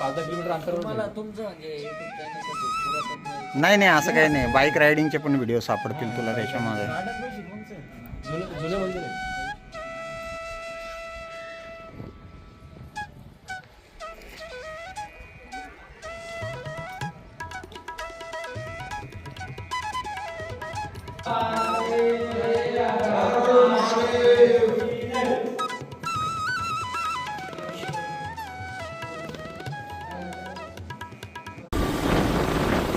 पाच दहा किलोमीटर अंतरावर मला तुमचं म्हणजे कसं पुरातन नाही? नाही असं काही नाही. बाईक रायडिंगचे पण व्हिडिओ सापडतील तुला त्याच्यामध्ये जुनं जुनं मंदिर आहे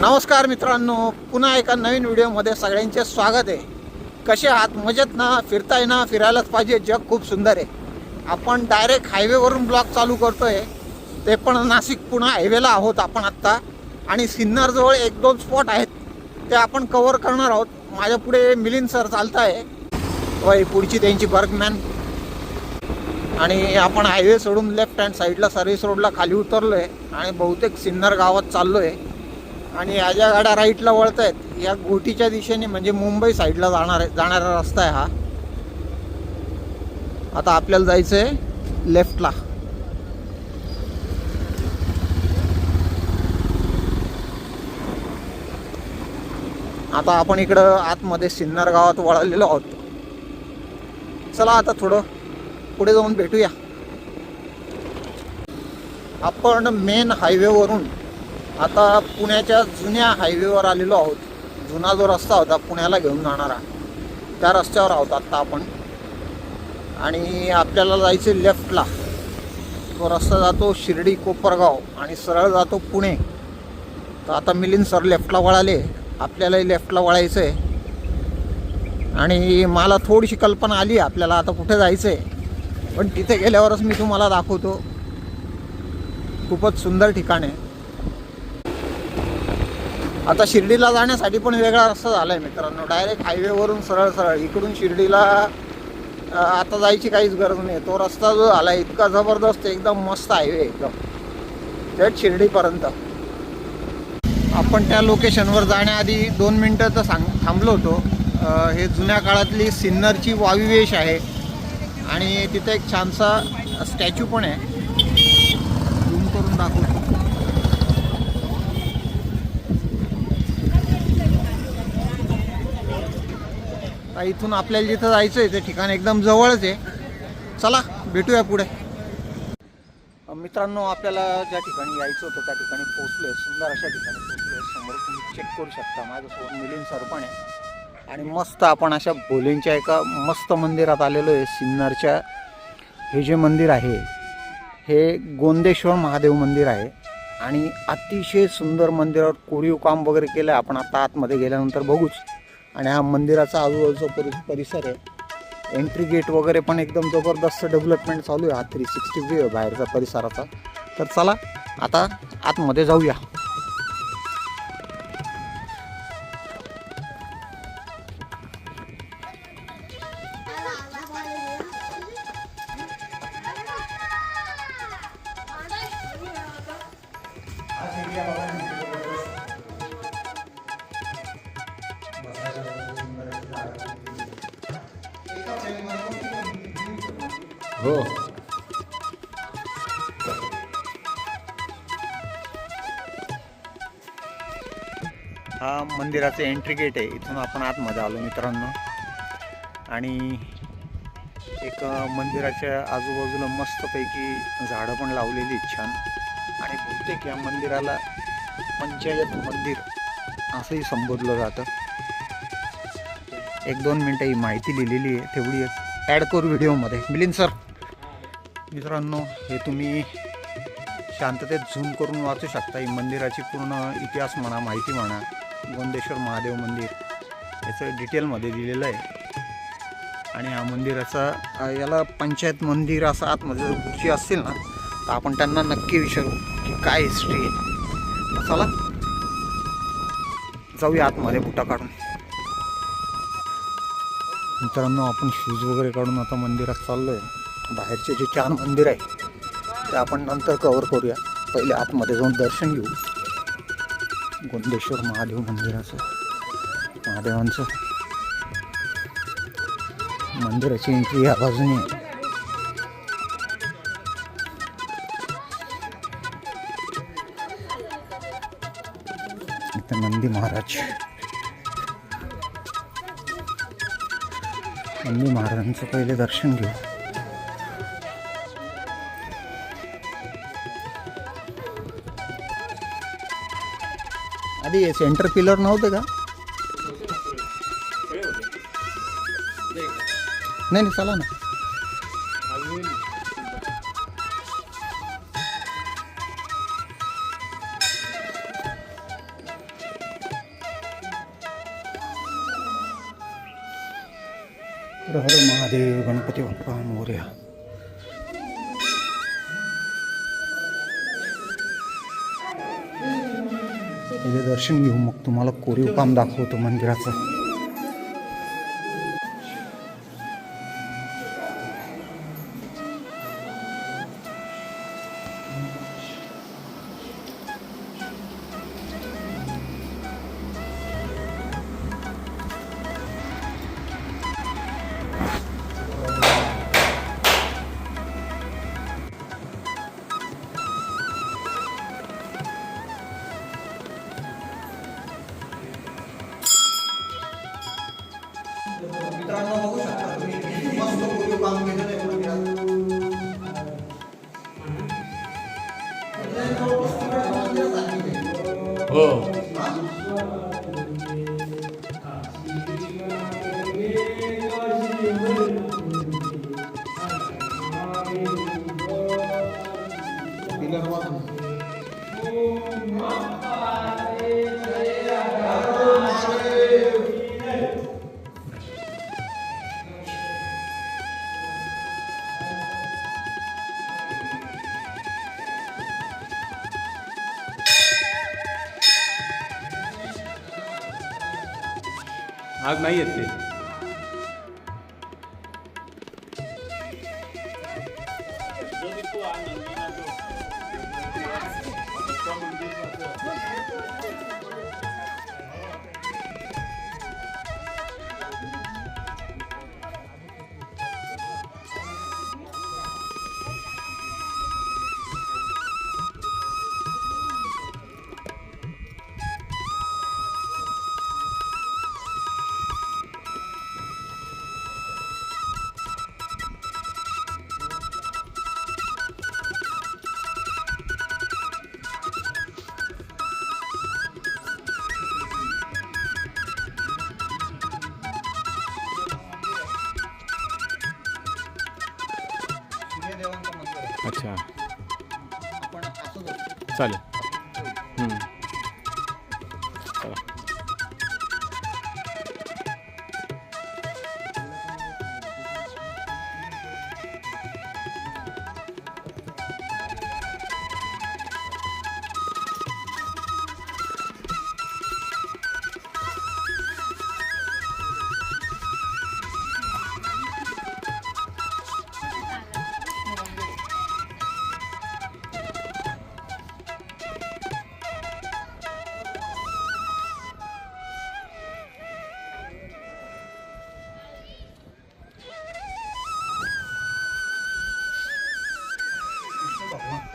नमस्कार मित्रांनो पुन्हा एका नवीन व्हिडिओमध्ये सगळ्यांचे स्वागत आहे. कसे आहात? मजेत ना? फिरताय ना? फिरायलाच पाहिजे. जग खूप सुंदर आहे. आपण डायरेक्ट हायवेवरून ब्लॉग चालू करतो आहे ते पण नाशिक पुणे हायवेला आहोत आपण आत्ता. आणि सिन्नरजवळ एक दोन स्पॉट आहेत. ते आपण कवर करणार आहोत. माझ्या पुढे मिलिंद सर चालत आहे वय पुढची त्यांची बर्गमॅन आणि आपण हायवे सोडून लेफ्ट हँड साईडला सर्व्हिस रोडला खाली उतरलो आहे आणि बहुतेक सिन्नर गावात चाललो आहे आणि या ज्या गाड्या राईटला वळत आहेत या गोटीच्या दिशेने म्हणजे मुंबई साईडला जाणार आहे जाणारा रस्ता आहे हा. आता आपल्याला जायचं आहे लेफ्टला. आता आपण इकडं आतमध्ये सिन्नर गावात वळलेलो आहोत. चला आता थोडं पुढे जाऊन भेटूया. आपण मेन हायवेवरून आता पुण्याच्या जुन्या हायवेवर आलेलो आहोत. जुना जो रस्ता होता पुण्याला घेऊन जाणारा. त्या रस्त्यावर आहोत आत्ता आपण. आणि आपल्याला जायचे लेफ्टला. तो रस्ता जातो शिर्डी कोपरगाव आणि सरळ जातो पुणे. तर आता मिलिंद सर लेफ्टला वळाले. आपल्यालाही लेफ्टला वळायचं आहे आणि मला थोडीशी कल्पना आली आपल्याला आता कुठे जायचं आहे पण तिथे गेल्यावरच मी तुम्हाला दाखवतो. खूपच सुंदर ठिकाण आहे. आता शिर्डीला जाण्यासाठी पण वेगळा रस्ता झाला आहे मित्रांनो डायरेक्ट हायवेवरून सरळ सरळ. इकडून शिर्डीला आता जायची काहीच गरज नाही. तो रस्ता जो झाला इतका जबरदस्त एकदम मस्त हायवे एकदम. थेट शिर्डीपर्यंत. आपण त्या लोकेशनवर जाण्याआधी दोन मिनटं तर सांग थांबलो होतो. हे जुन्या काळातली सिन्नरची वावीवेश आहे. आणि तिथे एक छानसा स्टॅच्यू पण आहे. झूम करून दाखवतो. आता इथून आपल्याला जिथं जायचं आहे ते ठिकाण एकदम जवळच आहे. चला भेटूया पुढे. मित्रांनो आपल्याला ज्या ठिकाणी यायचं होतं त्या ठिकाणी पोहोचलो आहे सुंदर अशा ठिकाणी पोहोचलो आहे समोर तुम्ही चेक करू शकता. माझ्यासोबत मिलिंद सर पण आहे. आणि मस्त आपण अशा भोलेंच्या एका मस्त मंदिरात आलेलो आहे. सिन्नरच्या हे जे मंदिर आहे हे गोंदेश्वर महादेव मंदिर आहे. आणि अतिशय सुंदर मंदिरावर कोरीव काम वगैरे केलं आहे आपण आता आतमध्ये गेल्यानंतर बघूच. आणि हा मंदिराचा आजूबाजूचा परि परिसर आहे. एंट्री गेट वगैरे पण एकदम जबरदस्त डेव्हलपमेंट चालू आहे हा थ्री सिक्स्टी व्ह्यू आहे बाहेरचा परिसराचा. तर चला आता आतमध्ये जाऊया. हा मंदिराचं एंट्री गेट आहे. इथून आपण आतमध्ये आलो मित्रांनो. आणि एक मंदिराच्या आजूबाजूला मस्तपैकी झाडं पण लावलेली आहेत छान. आणि बहुतेक या मंदिराला पंचायत मंदिर असंही संबोधलं जातं. एक दोन मिनटं ही माहिती लिहिलेली आहे. तेवढी ॲड करू व्हिडिओमध्ये. मिलिंद सर मित्रांनो हे तुम्ही शांततेत झूम करून वाचू शकता. ही मंदिराची पूर्ण इतिहास म्हणा माहिती म्हणा. गोंदेश्वर महादेव मंदिर. याचं डिटेलमध्ये दिलेलं आहे. आणि या मंदिराचा याला पंचायत मंदिर असं आतमध्ये जर गुरुजी असतील ना तर आपण त्यांना नक्की विचारू की काय हिस्ट्री आहे. चला जाऊया आतमध्ये बुटा काढून. मित्रांनो आपण शूज वगैरे काढून आता मंदिरात चाललो आहे बाहेरचे जे चार मंदिर आहे ते आपण नंतर कवर करूया. पहिले आतमध्ये जाऊन दर्शन घेऊ. गोंदेश्वर महादेव मंदिराचं महादेवांचं मंदिराची एंट्री या बाजूने. इथं नंदी महाराज. नंदी महाराजांचं पहिले दर्शन घेऊ आधी सेंटर पिलर नव्हते का? नाही नाही चला ना। हर हर महादेव गणपती बाप्पा मोर्या। इथे दर्शन घेऊ मग तुम्हाला कोरीव काम दाखवतो मंदिराचं. हो आग नाही येत ते. जाऊ. 走了。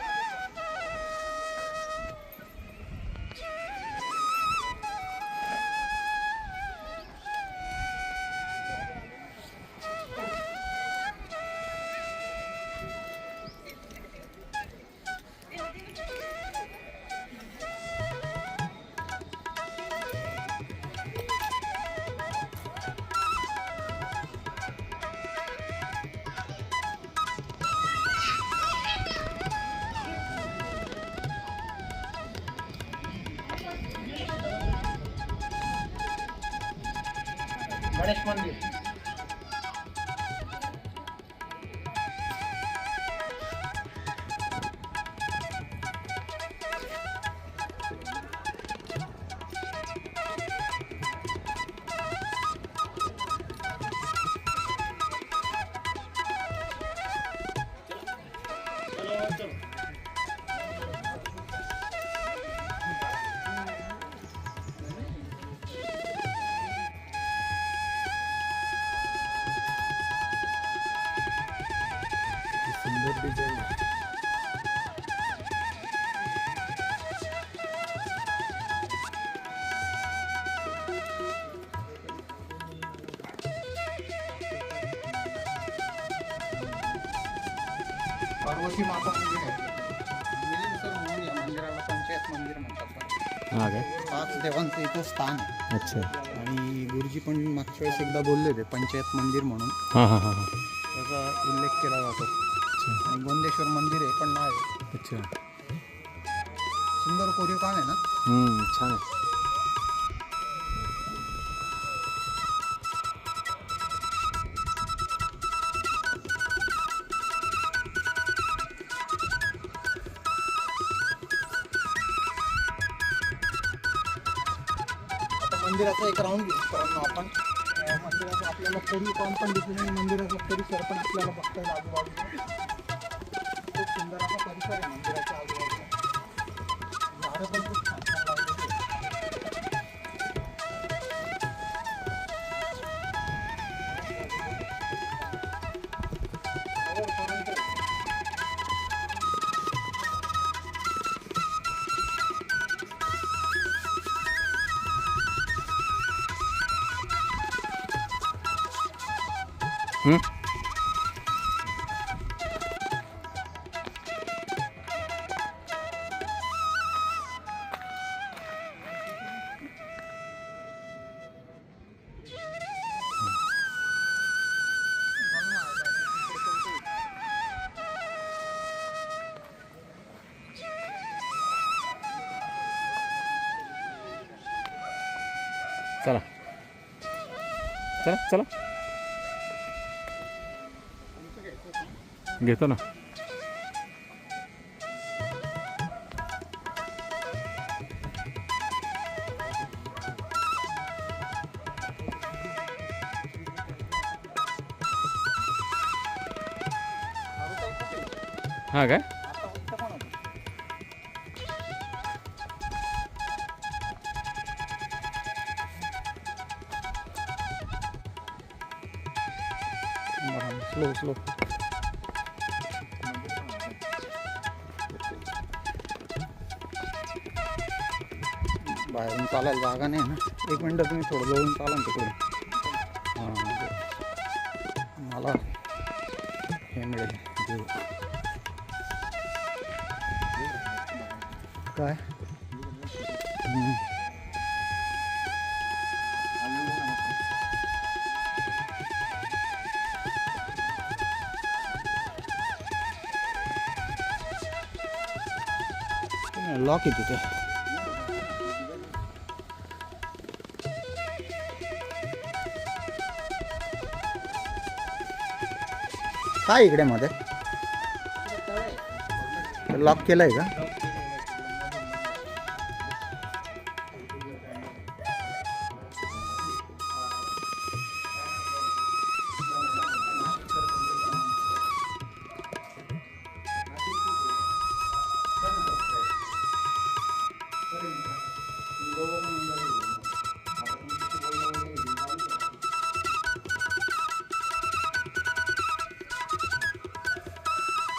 गणेश मंदिर पार्वती माता मंदिर आहे. निलंगेश्वर म्हणून या मंदिराला पंचायत मंदिर म्हणतात. हां काय? पाच देवांचं इथं स्थान आहे. अच्छा. आणि गुरुजी पण मागच्या वेळेस एकदा बोलले होते पंचायत मंदिर म्हणून. हां हां हां हां. त्याचा उल्लेख केला जातो. आणि गोंदेश्वर मंदिर आहे पण नाही अच्छा. सुंदर कोरीव काम आहे ना? हम्म, छान आहे. मंदिराचा एक राऊंड घेऊ मित्रांनो आपण. मंदिराचं आपल्याला कधी काम पण दिसून मंदिराचा परिसर पण आपल्याला बघता येईल आजूबाजूला. खूप सुंदर असा परिसर आहे मंदिराच्या आजूबाजूला. झाडं पण खूप छान चला. चला चला. घेतो ना. हां काय? बाहेरून चालायला जागा नाही ना. एक मिनटं तुम्ही थोडं जवळून चाला ना तिकडून. म्हणजे मला हे मिळेल. view. काय लॉक आहे तिथे. काय इकडे मध्ये लॉक केलंय का?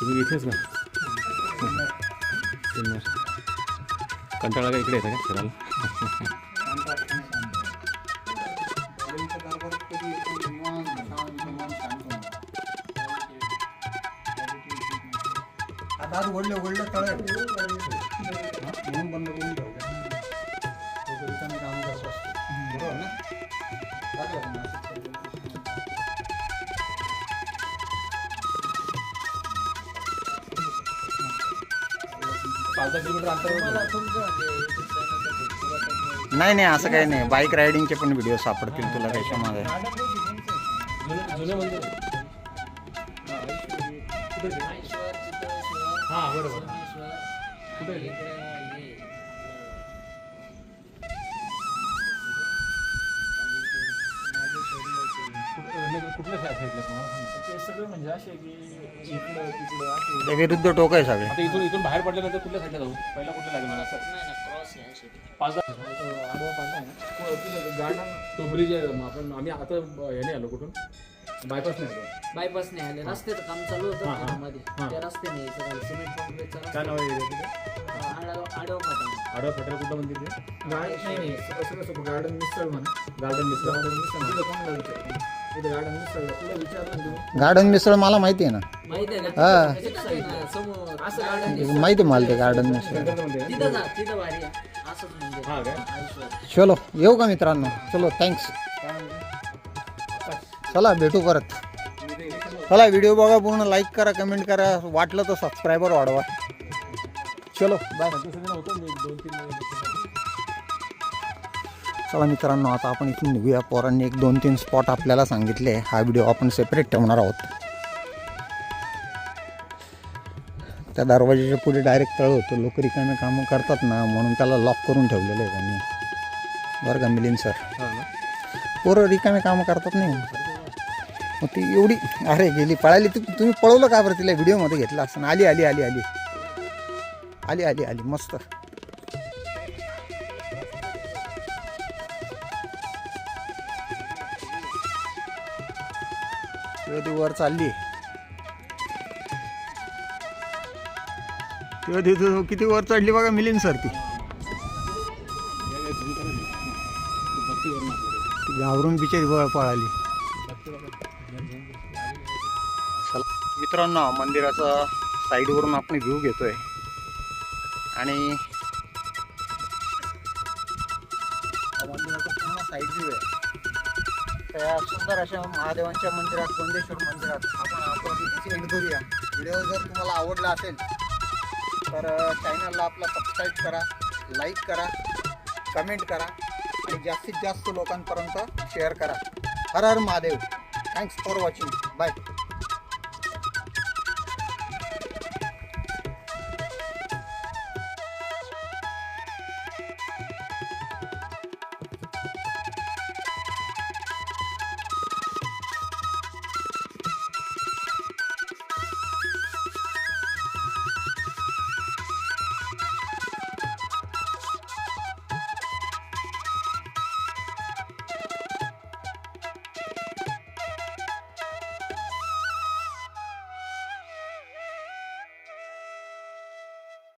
तुम्ही इथेच ना सिन्नर कंटाळा का इकडे येतं का फिरायला दार उघडले उघडले तळे म्हणून बंद करून पाच दहा किलोमीटर म्हणजे नाही नाही असं काही नाही बाईक रायडिंगचे पण व्हिडिओ सापडतील तुला त्याच्यामध्ये जुने जुने मंदिर हां बरोबर कुठे आणि आहे? इकडे हे, नागेश्वरी आहे ते. कुठं- कुठल्या साईडला तुम्हाला सांगा. ते सगळं म्हणजे असे की इकडं तिकडं असे ते विरुद्ध टोक आहे सगळे. आता इथून इथून बाहेर पडल्यानंतर कुठल्या साईडला जाऊ? पहिला कुठल्या लागेल मला? असं पाच दहा. आडवा पाडला ना गार्डन तो ब्रिज आहे मग आपण आम्ही आता याने आलो कुठून? बायपास नाही आलो. बायपास नाही आले. रस्त्याचं काम चालू होतं हां, हां. त्यामध्ये हां. त्या रस्त्याने यायचं झालं सिमेंट कॉन्क्रीटचा काय नाव आहे एरिया आडवा आडवा फाटा आडवा फटेल कुठलं मंदिर ते? नाही नाही गार्डन मिसळ म्हणा. गार्डन मिसळ. गार्डन मिसळ तिथं विचारलं? गार्डन मिसळ मला माहिती आहे ना. माहिती आहे का हा. त्याच्या साईडला समोर असं गार्डन माहिती आहे मला ते गार्डन मिसळ. शंकरचं मंदिर आहे. तिथं जा तिथं भारी आहे. असंच म्हणजे. हा. चलो येऊ का मित्रांनो? चलो थँक्स? चला भेटू परत. चला व्हिडिओ बघा पूर्ण लाईक करा कमेंट करा. वाटलं तर सबस्क्रायबर वाढवा. चलो बाय चला मित्रांनो आता आपण इथून निघूया. पोरांनी एक दोन तीन स्पॉट आपल्याला सांगितले. हा व्हिडिओ आपण सेपरेट ठेवणार आहोत. त्या दरवाजाच्या पुढे डायरेक्ट तळ होतं. लोक रिकामे कामं करतात ना म्हणून त्याला लॉक करून ठेवलेलं आहे त्यांनी. बरं का मिलिंद सर पोरं रिकामे कामं करतात नाही. मग ती एवढी अरे गेली पळाली. तू तुम्ही पळवलं का बरं तिला व्हिडिओमध्ये घेतलं असं आली आली आली आली. आली आली आली. मस्त. वर चालली. तेव्हा तिथं किती वर चढली बघा मिलिंद सर ती. घाबरून बिचारी वर पळाली. चला मित्रांनो मंदिराचा साईडवरून आपण व्ह्यू घेतोय. आणि त्या सुंदर अशा महादेवांच्या मंदिरात गोंदेश्वर मंदिरात आपण आपण एंड करूया. व्हिडिओ जर तुम्हाला आवडला असेल तर चॅनलला आपला सबस्क्राईब करा लाईक करा कमेंट करा आणि जास्तीत जास्त लोकांपर्यंत शेअर करा. हर हर Mahadev. Thanks for watching bye